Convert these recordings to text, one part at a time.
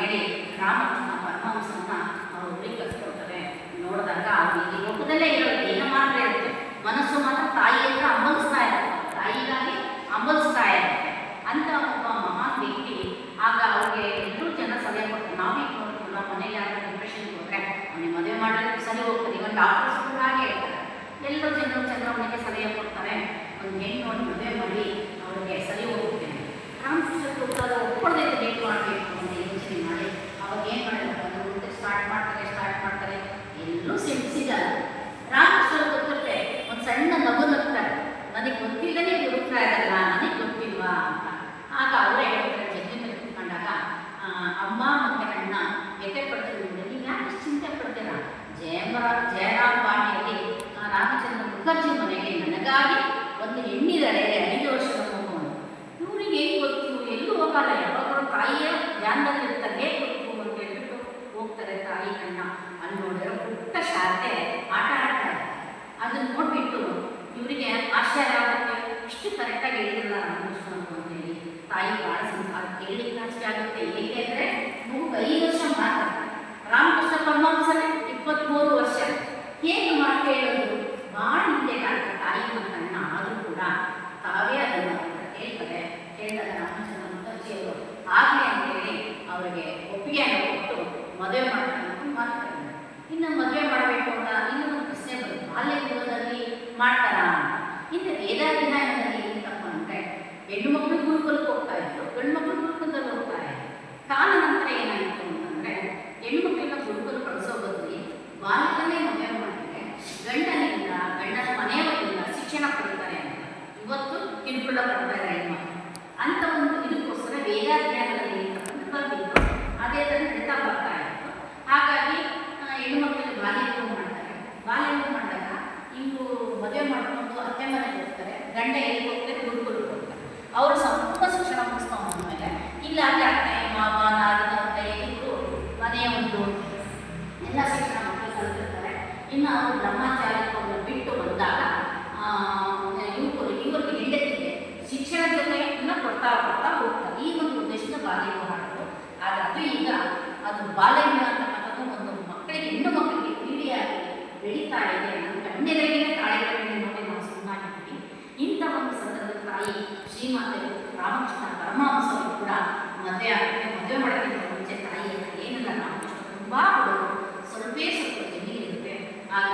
ಹೇಳಿ, ರಾಮಕೃಷ್ಣ ಪರಮಹಂಸನ ಅವರು ಹುಡುಗಿ ಕಳಿಸ್ಕೊಳ್ತಾರೆ ನೋಡಿದಾಗ ಆ ಈ ಲೋಕದಲ್ಲೇ ಇರೋದು ದೇಹ ಮಾತ್ರ ಇರುತ್ತೆ. ಮನಸ್ಸು ಮಾತ್ರ ತಾಯಿಯಿಂದ ಅಂಬಲಿಸ್ತಾ ಇರುತ್ತೆ. ತಾಯಿಗಾಗಿ ಅಂಬಲಿಸ್ತಾ ಇರುತ್ತೆ. ಅಂತ ಒಬ್ಬ ಮಹಾನ್ ವ್ಯಕ್ತಿ ಆಗ ಅವ್ರಿಗೆ ಎಲ್ಲರೂ ಜನ ಸಲಹೆ ಕೊಡ್ತಾರೆ ನಾವೇ ಕೊಡ್ತೀವಲ್ಲ ಮನೇಲಿ ಯಾರು ಡಿಪ್ರೆಷನ್ ಹೋದರೆ ಅವನಿಗೆ ಮದುವೆ ಮಾಡೋದಕ್ಕೆ ಸರಿ ಹೋಗ್ತದೆ. ಇವನ್ ಡಾಕ್ಟರ್ಸ್ ಕೂಡ ಹಾಗೆ ಹೇಳ್ತಾರೆ. ಎಲ್ಲರೂ ಜನರು ಚಂದ್ರವನಿಗೆ ಸಲಹೆ ಕೊಡ್ತಾರೆ. ಒಂದು ಹೆಣ್ಣಿದ್ದಾರೆ ಐದು ವರ್ಷದ ಮಗು ಇವರಿಗೆ ಹೇಗೆ ಗೊತ್ತು? ಎಲ್ಲೂ ಹೋಗಲ್ಲ. ಯಾವಾಗಲೂ ತಾಯಿಯ ಧ್ಯಾನದಲ್ಲಿ ಇರ್ತಾರೆ. ಗೊತ್ತು? ಅಂತ ಹೇಳ್ಬಿಟ್ಟು ಹೋಗ್ತಾರೆ ತಾಯಿ ಅಣ್ಣ ಅಲ್ಲಿ ನೋಡಿದ್ರೆ ಪುಟ್ಟ ಶಾತೆ. ಆಟ ಆಡ್ತಾರೆ. ಅದನ್ನ ನೋಡ್ಬಿಟ್ಟು ಇವರಿಗೆ ಆಶ್ಚರ್ಯ ಆಗುತ್ತೆ. ಇಷ್ಟು ಕರೆಕ್ಟಾಗಿ ಹೇಳಿರಲ್ಲ ಅಂತ ಹೇಳಿ. ತಾಯಿ ಭಾಳ ಸಂಸಾರ ಕೇಳಿ ಆಶ್ಚರ್ಯ ಆಗುತ್ತೆ. ಏಕೆ ಅಂದರೆ ಮಗು ಐದು ವರ್ಷ ಮಾತ್ರ ರಾಮಕೃಷ್ಣ ಪರಮಹಂಸರೇ ಇಪ್ಪತ್ತ್ಮೂರು ವರ್ಷ ಹೇಗೆ ಮಾತು ಹೇಳೋದು ಭಾಳ ಹಿಂದೆ ಕಾಣ್ತಾರೆ ತಾಯಿ ಮತ್ತು ಅಣ್ಣ ಆದರೂ ಕೂಡ ತಾವೇ ಅದನ್ನು ಹೇಳ್ತಾರೆ ಹೇಳಿದಾಗ ರಾಮಚಂದ್ರ ಮುಖರ್ಜಿಯವರು ಆಗಲಿ ಅಂತೇಳಿ ಒಪ್ಪಿಗೆಯನ್ನು ಕೊಟ್ಟು ಮದುವೆ ಅಂತ ಮಾಡ್ತಾರೆ ಇನ್ನು ಮದುವೆ ಮಾಡಬೇಕು ಅಂತ ಇನ್ನೂ ಒಂದು ಪ್ರಶ್ನೆ ಬರುತ್ತೆ. ಬಾಲ್ಯ ಗೃಹದಲ್ಲಿ ಮಾಡ್ತಾರಾ? ಇನ್ನು ವೇದಾಧ್ಯಯನದಲ್ಲಿ ಏನಪ್ಪ ಅಂದರೆ ಹೆಣ್ಣು ಮಕ್ಕಳು ಗುರುಕುಲಕ್ಕೆ ಹೋಗ್ತಾ ಇದ್ರು. ಗಂಡು ಮಕ್ಕಳು ಗುರುಕುಲದಲ್ಲಿ ಹೋಗ್ತಾರೆ ಕಾಲ ನಂತರ ಏನಾಯಿತು ಅಂತಂದರೆ ಹೆಣ್ಣು ಮಕ್ಕಳನ್ನ ಗುರುಕುಲ ಕಳಿಸೋ ಬದಲಿ ಬಾಲ್ಯದಲ್ಲೇ ಮದುವೆ ಮಾಡಿದ್ರೆ ಗಂಡನಿಂದ, ಗಂಡನ ಮನೆಯವರಿಂದ ಶಿಕ್ಷಣ ಕೊಡ್ತಾರೆ ಅಂತ. ಇವತ್ತು ಕಿರುಕುಳ ಪಡ್ತಾರೆ ಹೆಣ್ಮಕ್ಳು ಅಂತ ಒಂದು ಇದಕ್ಕೋಸ್ಕರ ವೇದಾಧ್ಯಯನದಲ್ಲಿ ಇವರು ಮದುವೆ ಮಾಡ್ಕೊಂಡು ಅತ್ತೆ ಮನೆಗೆ ಹೋಗ್ತಾರೆ, ಗಂಡ ಎಲ್ಲಿ ಹೋಗ್ತಾರೆ ಗುರುಕುಲಕ್ಕೆ ಹೋಗ್ತಾರೆ. ಅವರು ಸ್ವಲ್ಪ ಶಿಕ್ಷಣ ಮುಗಿಸ್ಕೊಂಡು ಮೇಲೆ ಇಲ್ಲ ಅಲ್ಲಿ ಅತ್ತೆ, ಮಾವ ನಾದಿನ ಅಂತ ಮನೆಯ ಒಂದು ಎಲ್ಲ ಶಿಕ್ಷಣ ಮಕ್ಕಳು ಕಲಿತಿರ್ತಾರೆ. ಇನ್ನು ಅವರು ಬ್ರಹ್ಮಚಾರ್ಯವನ್ನು ಬಿಟ್ಟು ಬಂದಾಗ ಇವರು ಇವರಿಗೆ ಹೆಂಡತಿಗೆ ಶಿಕ್ಷಣ ಜೊತೆಯನ್ನು ಕೊಡ್ತಾ ಕೊಡ್ತಾ ಹೋಗ್ತಾರೆ. ಈ ಒಂದು ಉದ್ದೇಶದ ಬಾಲ್ಯ ಮಾಡಿದ್ರು ಮಾಡೋದು ಆದರೆ ಈಗ ಅದು ಬಾಲ್ಯ ಅಂತಕ್ಕಂಥದ್ದು ಒಂದು ಮಕ್ಕಳಿಗೆ, ಹೆಣ್ಣು ಮಕ್ಕಳಿಗೆ ಕ್ರೀಡೆಯಾಗಿ ಬೆಳೀತಾ ಇದೆ ಗಣ್ಯಗಳಿಗೆ ತಾಳೆಗಳನ್ನು ನೋಡಿ ನಾವು ಸನ್ಮಾನಿದ್ದೀವಿ ಇಂಥ ಒಂದು ಸಂದರ್ಭದ ತಾಯಿ ಶ್ರೀಮಾತೆ ರಾಮಕೃಷ್ಣ ಪರಮಹಂಸರು ಕೂಡ ಮದುವೆ ಆಗಕ್ಕೆ ಮದುವೆ ಮಾಡೋದಕ್ಕೆ ಮುಂಚೆ ತಾಯಿಯ ಅಂತ ರಾಮಕೃಷ್ಣ ತುಂಬ ಅವರು ಸ್ವಲ್ಪೇ ಸ್ವಲ್ಪ ಜಮೀನಿರುತ್ತೆ ಆಗ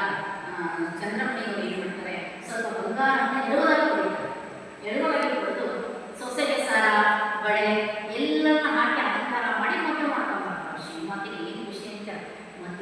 ಚಂದ್ರಮಣಿಯವರು ಏನು ಮಾಡ್ತಾರೆ? ಸ್ವಲ್ಪ ಬಂಗಾರವನ್ನು ಎರಡುವರೆಗೆ ಕೊಡ್ತಾರೆ. ಎರಡು ಕೊಡೋದು ಸೊಸೆಗೆ ಸಾರ, ಬಳೆ